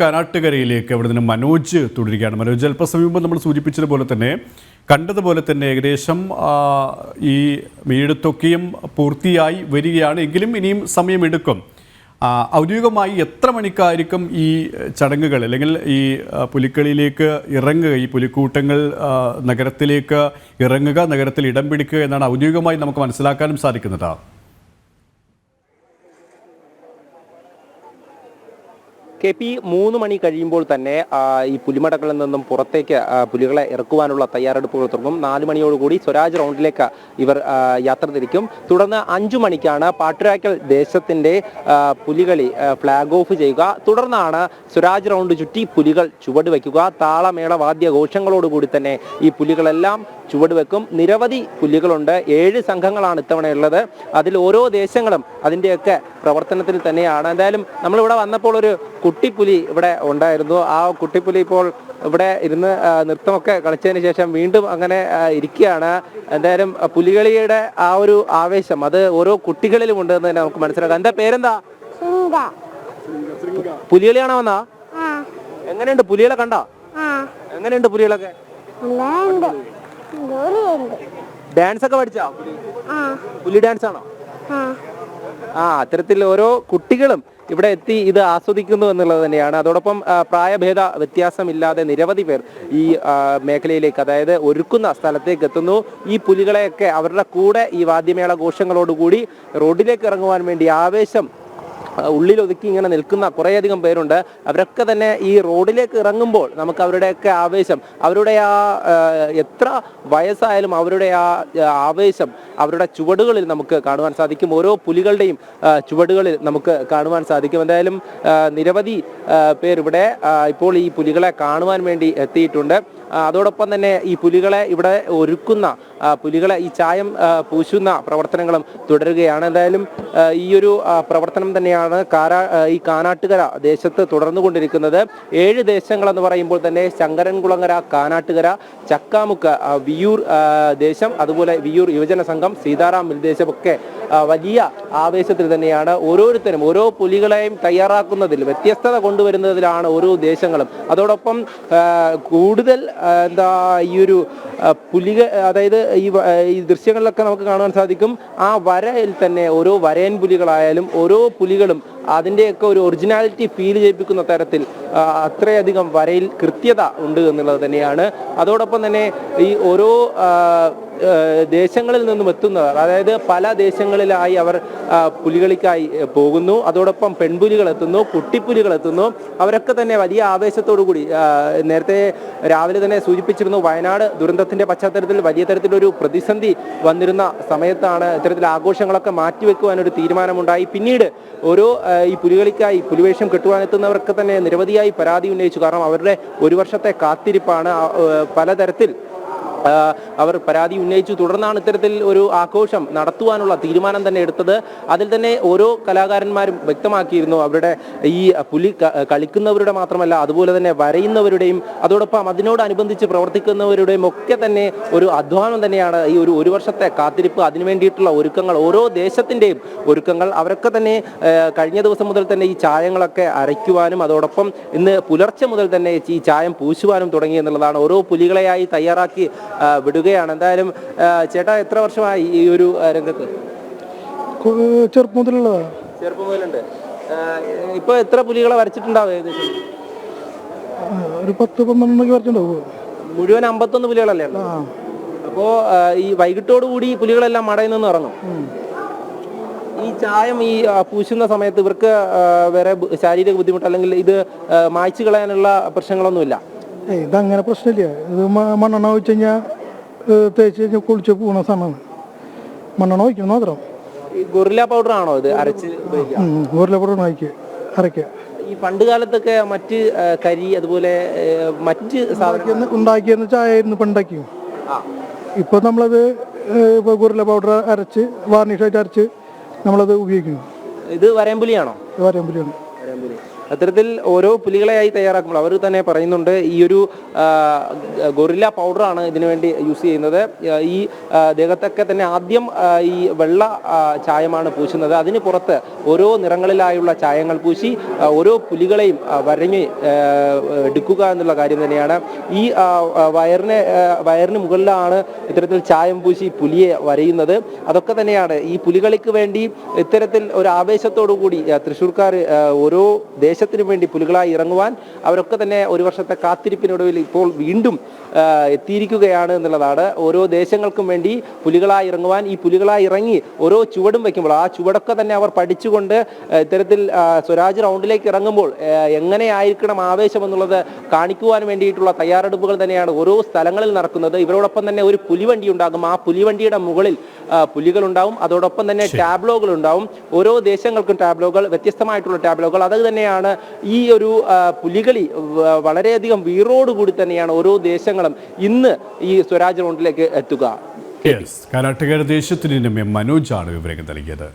കനാട്ടുകരയിലേക്ക് അവിടെ നിന്ന് മനോജ് തുടരുകയാണ്. മനോജ് അല്പസമയം മുമ്പ് നമ്മൾ സൂചിപ്പിച്ചതുപോലെ തന്നെ കണ്ടതുപോലെ തന്നെ ഏകദേശം ഈ മീഴത്തൊക്കെയും പൂർത്തിയായി വരികയാണ്. എങ്കിലും ഇനിയും സമയമെടുക്കും. ഔദ്യോഗികമായി എത്ര മണിക്കായിരിക്കും ഈ ചടങ്ങുകൾ? അല്ലെങ്കിൽ ഈ പുലിക്കളിയിലേക്ക് ഇറങ്ങുക ഈ പുലിക്കൂട്ടങ്ങൾ നഗരത്തിലേക്ക് ഇറങ്ങുക നഗരത്തിൽ ഇടം പിടിക്കുക എന്നാണ് ഔദ്യോഗികമായി നമുക്ക് മനസ്സിലാക്കാനും സാധിക്കുന്നത്? കെ പി മൂന്ന് മണി കഴിയുമ്പോൾ തന്നെ ഈ പുലിമടകളിൽ നിന്നും പുറത്തേക്ക് പുലികളെ ഇറക്കുവാനുള്ള തയ്യാറെടുപ്പുകൾ തുടങ്ങും. നാല് മണിയോടുകൂടി സ്വരാജ് റൗണ്ടിലേക്ക് ഇവർ യാത്ര തിരിക്കും. തുടർന്ന് അഞ്ചു മണിക്കാണ് പാട്ടുരാക്കൽ ദേശത്തിന്റെ പുലികളി ഫ്ലാഗ് ഓഫ് ചെയ്യുക. തുടർന്നാണ് സ്വരാജ് റൗണ്ട് ചുറ്റി പുലികൾ ചുവട് വയ്ക്കുക. താളമേള വാദ്യ ഘോഷങ്ങളോടുകൂടി തന്നെ ഈ പുലികളെല്ലാം ചുവട് വെക്കും. നിരവധി പുലികളുണ്ട്. ഏഴ് സംഘങ്ങളാണ് ഇത്തവണയുള്ളത് അതിൽ ഓരോ ദേശങ്ങളും അതിന്റെയൊക്കെ പ്രവർത്തനത്തിൽ തന്നെയാണ്. എന്തായാലും നമ്മളിവിടെ വന്നപ്പോൾ ഒരു കുട്ടിപ്പുലി ഇവിടെ ഉണ്ടായിരുന്നു. ആ കുട്ടിപ്പുലി ഇപ്പോൾ ഇവിടെ ഇരുന്ന് നൃത്തമൊക്കെ കളിച്ചതിന് ശേഷം വീണ്ടും അങ്ങനെ ഇരിക്കുകയാണ്. എന്തായാലും പുലികളിയുടെ ആ ഒരു ആവേശം അത് ഓരോ കുട്ടികളിലും ഉണ്ട് എന്ന് തന്നെ നമുക്ക് മനസ്സിലാക്കാം. എന്താ പേരെന്താ? പുലികളിയാണോ വന്നാ? എങ്ങനെയുണ്ട് പുലികളെ കണ്ട? എങ്ങനെയുണ്ട് പുലികളൊക്കെ? ഡാൻസ് ഒക്കെ പഠിച്ചാ? പുലി ഡാൻസ് ആണോ ആ അത്തരത്തിൽ ഓരോ കുട്ടികളും ഇവിടെ എത്തി ഇത് ആസ്വദിക്കുന്നു എന്നുള്ളത് തന്നെയാണ്. അതോടൊപ്പം പ്രായഭേദ വ്യത്യാസമില്ലാതെ നിരവധി പേർ ഈ മേഖലയിലേക്ക് അതായത് ഒരുക്കുന്ന സ്ഥലത്തേക്ക് എത്തുന്നു. ഈ പുലികളെയൊക്കെ അവരുടെ കൂടെ ഈ വാദ്യമേള ഘോഷങ്ങളോടുകൂടി റോഡിലേക്ക് ഇറങ്ങുവാൻ വേണ്ടി ആവേശം ഉള്ളിലൊതുക്കി ഇങ്ങനെ നിൽക്കുന്ന കുറേയധികം പേരുണ്ട്. അവരൊക്കെ തന്നെ ഈ റോഡിലേക്ക് ഇറങ്ങുമ്പോൾ നമുക്ക് അവരുടെയൊക്കെ ആവേശം അവരുടെ ആ എത്ര വയസ്സായാലും അവരുടെ ആ ആവേശം അവരുടെ ചുവടുകളിൽ നമുക്ക് കാണുവാൻ സാധിക്കും. ഓരോ പുലികളുടെയും ചുവടുകളിൽ നമുക്ക് കാണുവാൻ സാധിക്കും. എന്തായാലും നിരവധി പേരിവിടെ ഇപ്പോൾ ഈ പുലികളെ കാണുവാൻ വേണ്ടി എത്തിയിട്ടുണ്ട്. അതോടൊപ്പം തന്നെ ഈ പുലികളെ ഇവിടെ ഒരുക്കുന്ന പുലികളെ ഈ ചായം പൂശുന്ന പ്രവർത്തനങ്ങളും തുടരുകയാണ്. എന്തായാലും ഈ ഒരു പ്രവർത്തനം തന്നെയാണ് കാരാ ഈ കാനാട്ടുകര ദേശത്ത് തുടർന്നുകൊണ്ടിരിക്കുന്നത്. ഏഴ് ദേശങ്ങളെന്ന് പറയുമ്പോൾ തന്നെ ശങ്കരൻകുളങ്ങര കാനാട്ടുകര ചക്കാമുക്ക് വിയൂർ ദേശം അതുപോലെ വിയൂർ യുവജന സംഘം സീതാറാം മിൽദേശം ഒക്കെ ആ, വലിയ ആവേശത്തിൽ തന്നെയാണ് ഓരോരുത്തരും ഓരോ പുലികളെയും തയ്യാറാക്കുന്നതിൽ വ്യത്യസ്തത കൊണ്ടുവരുന്നതിലാണ് ഓരോ ദേശങ്ങളും അതോടൊപ്പം കൂടുതൽ എന്താ ഈ ഒരു പുലിക അതായത് ഈ ഈ ദൃശ്യങ്ങളിലൊക്കെ നമുക്ക് കാണാൻ സാധിക്കും. ആ വരയിൽ തന്നെ ഓരോ വരയൻ പുലികളായാലും ഓരോ പുലികളും അതിന്റെയൊക്കെ ഒരു ഒറിജിനാലിറ്റി ഫീൽ ചെയ്യിപ്പിക്കുന്ന തരത്തിൽ അത്രയധികം വരയിൽ കൃത്യത ഉണ്ട് എന്നുള്ളത് തന്നെയാണ്. അതോടൊപ്പം തന്നെ ഈ ഓരോ ദേശങ്ങളിൽ നിന്നും എത്തുന്നവർ അതായത് പല ദേശങ്ങളിലായി അവർ പുലികളിക്കായി പോകുന്നു. അതോടൊപ്പം പെൺപുലികൾ എത്തുന്നു കുട്ടിപ്പുലികൾ എത്തുന്നു. അവരൊക്കെ തന്നെ വലിയ ആവേശത്തോടു കൂടി നേരത്തെ രാവിലെ തന്നെ സൂചിപ്പിച്ചിരുന്നു വയനാട് ദുരന്തത്തിന്റെ പശ്ചാത്തലത്തിൽ വലിയ തരത്തിലൊരു പ്രതിസന്ധി വന്നിരുന്ന സമയത്താണ് ഇത്തരത്തിൽ ആഘോഷങ്ങളൊക്കെ മാറ്റിവെക്കുവാനൊരു തീരുമാനമുണ്ടായി. പിന്നീട് ഓരോ ഈ പുലികളിക്കായി പുലിവേഷം കെട്ടുവാനെത്തുന്നവർക്ക് തന്നെ നിരവധിയായി പരാതി ഉന്നയിച്ചു. കാരണം അവരുടെ ഒരു വർഷത്തെ കാത്തിരിപ്പാണ് പലതരത്തിൽ അവർ പരാതി ഉന്നയിച്ചു. തുടർന്നാണ് ഇത്തരത്തിൽ ഒരു ആഘോഷം നടത്തുവാനുള്ള തീരുമാനം തന്നെ എടുത്തത്. അതിൽ തന്നെ ഓരോ കലാകാരന്മാരും വ്യക്തമാക്കിയിരുന്നു. അവരുടെ ഈ പുലി കളിക്കുന്നവരുടെ മാത്രമല്ല അതുപോലെ തന്നെ വരയുന്നവരുടെയും അതോടൊപ്പം അതിനോടനുബന്ധിച്ച് പ്രവർത്തിക്കുന്നവരുടെയും ഒക്കെ തന്നെ ഒരു അധ്വാനം തന്നെയാണ് ഈ ഒരു ഒരു വർഷത്തെ കാത്തിരിപ്പ്. അതിനു വേണ്ടിയിട്ടുള്ള ഒരുക്കങ്ങൾ ഓരോ ദേശത്തിന്റെയും ഒരുക്കങ്ങൾ അവരൊക്കെ തന്നെ കഴിഞ്ഞ ദിവസം മുതൽ തന്നെ ഈ ചായങ്ങളൊക്കെ അരയ്ക്കുവാനും അതോടൊപ്പം ഇന്ന് പുലർച്ചെ മുതൽ തന്നെ ഈ ചായം പൂശുവാനും തുടങ്ങി എന്നുള്ളതാണ്. ഓരോ പുലികളെയായി തയ്യാറാക്കി വിടുകയാണ്. എന്തായാലും ചേട്ടാ എത്ര വർഷമായി ഈ ഒരു രംഗത്ത്? ചെറുപ്പം മുതലുള്ളതാ. ചെറുപ്പം മുതലുണ്ട്. ഇപ്പൊ എത്ര പുലികളെ വരച്ചിട്ടുണ്ടാവും ഏകദേശം? ഒരു പത്ത് പന്ത്രണ്ടൊക്കെ വരച്ചുണ്ടാവും മുഴുവൻ അമ്പത്തൊന്ന് പുലികളല്ലേ? അപ്പോ ഈ വൈകിട്ടോടുകൂടി കൂടി പുലികളെല്ലാം മടയിൽ നിന്ന് ഇറങ്ങും. ഈ ചായം ഈ പൂശുന്ന സമയത്ത് ഇവർക്ക് വേറെ ശാരീരിക ബുദ്ധിമുട്ട് അല്ലെങ്കിൽ ഇത് മായ്ച്ചു കളയാനുള്ള പ്രശ്നങ്ങളൊന്നുമില്ല. ഇതങ്ങനെ പ്രശ്നമില്ല. ഇത് മണ്ണെണ്ണ വെച്ച് കഴിഞ്ഞാൽ തേച്ച് കഴിഞ്ഞാൽ കുളിച്ച് പോകുന്ന സാധനമാണ്. മണ്ണെണ്ണ ഒഴിക്കണം മാത്രം. ഈ ഗൊറില്ല പൗഡർ ആണോ ഇത് അരച്ച് ഗൊറില പൗഡർ ഒഴിക്കുക അരയ്ക്കുക ഈ പണ്ട് കാലത്തൊക്കെ മറ്റ് കരി അതുപോലെ മറ്റ് സാധനം ഉണ്ടാക്കിയെന്ന് ചായ ആയിരുന്നു പണ്ടാക്കി. ഇപ്പോൾ നമ്മളത് ഇപ്പോൾ ഉരുള പൗഡർ അരച്ച് വാർണിഷ് ആയിട്ട് അരച്ച് നമ്മളത് ഉപയോഗിക്കുന്നു. ഇത് വരമ്പുലിയാണോ? വരമ്പുലിയാണ്. വരമ്പുലി. അത്തരത്തിൽ ഓരോ പുലികളെയായി തയ്യാറാക്കുമ്പോൾ അവർ തന്നെ പറയുന്നുണ്ട് ഈ ഒരു ഗൊറില്ല പൗഡറാണ് ഇതിനുവേണ്ടി യൂസ് ചെയ്യുന്നത്. ഈ ദേഹത്തൊക്കെ തന്നെ ആദ്യം ഈ വെള്ള ചായമാണ് പൂശുന്നത്. അതിന് പുറത്ത് ഓരോ നിറങ്ങളിലായുള്ള ചായങ്ങൾ പൂശി ഓരോ പുലികളെയും വരഞ്ഞ് എടുക്കുക എന്നുള്ള കാര്യം തന്നെയാണ്. ഈ വയറിന് വയറിന് മുകളിലാണ് ഇത്തരത്തിൽ ചായം പൂശി പുലിയെ വരയുന്നത്. അതൊക്കെ തന്നെയാണ്. ഈ പുലികളിക്ക് വേണ്ടി ഇത്തരത്തിൽ ഒരു ആവേശത്തോടു കൂടി തൃശ്ശൂർക്കാർ ഓരോ ഓരോ ദേശത്തിനു വേണ്ടി പുലികളായി ഇറങ്ങുവാൻ അവരൊക്കെ തന്നെ ഒരു വർഷത്തെ കാത്തിരിപ്പിനൊടുവിൽ ഇപ്പോൾ വീണ്ടും എത്തിയിരിക്കുകയാണ് എന്നുള്ളതാണ്. ഓരോ ദേശങ്ങൾക്കും വേണ്ടി പുലികളായി ഇറങ്ങുവാൻ ഈ പുലികളായി ഇറങ്ങി ഓരോ ചുവടും വയ്ക്കുമ്പോൾ ആ ചുവടൊക്കെ തന്നെ അവർ പഠിച്ചുകൊണ്ട് ഇത്തരത്തിൽ സ്വരാജ് റൗണ്ടിലേക്ക് ഇറങ്ങുമ്പോൾ എങ്ങനെയായിരിക്കണം ആവേശം എന്നുള്ളത് കാണിക്കുവാൻ വേണ്ടിയിട്ടുള്ള തയ്യാറെടുപ്പുകൾ തന്നെയാണ് ഓരോ സ്ഥലങ്ങളിൽ നടക്കുന്നത്. ഇവരോടൊപ്പം തന്നെ ഒരു പുലിവണ്ടി ഉണ്ടാകും. ആ പുലിവണ്ടിയുടെ മുകളിൽ പുലികളുണ്ടാവും. അതോടൊപ്പം തന്നെ ടാബ്ലോകൾ ഉണ്ടാവും ഓരോ ദേശങ്ങൾക്കും ടാബ്ലോകൾ വ്യത്യസ്തമായിട്ടുള്ള ടാബ്ലോകൾ. അത് തന്നെയാണ് ഈ ഒരു പുലികളി വളരെയധികം വീറോടുകൂടി തന്നെയാണ് ഓരോ ദേശങ്ങളും ഇന്ന് ഈ സ്വരാജ് റൗണ്ടിലേക്ക് എത്തുക. യെസ് കാരാട്ടുകാർ ദേശത്തിന് മനോജാണ് വിവരങ്ങൾ നൽകിയത്.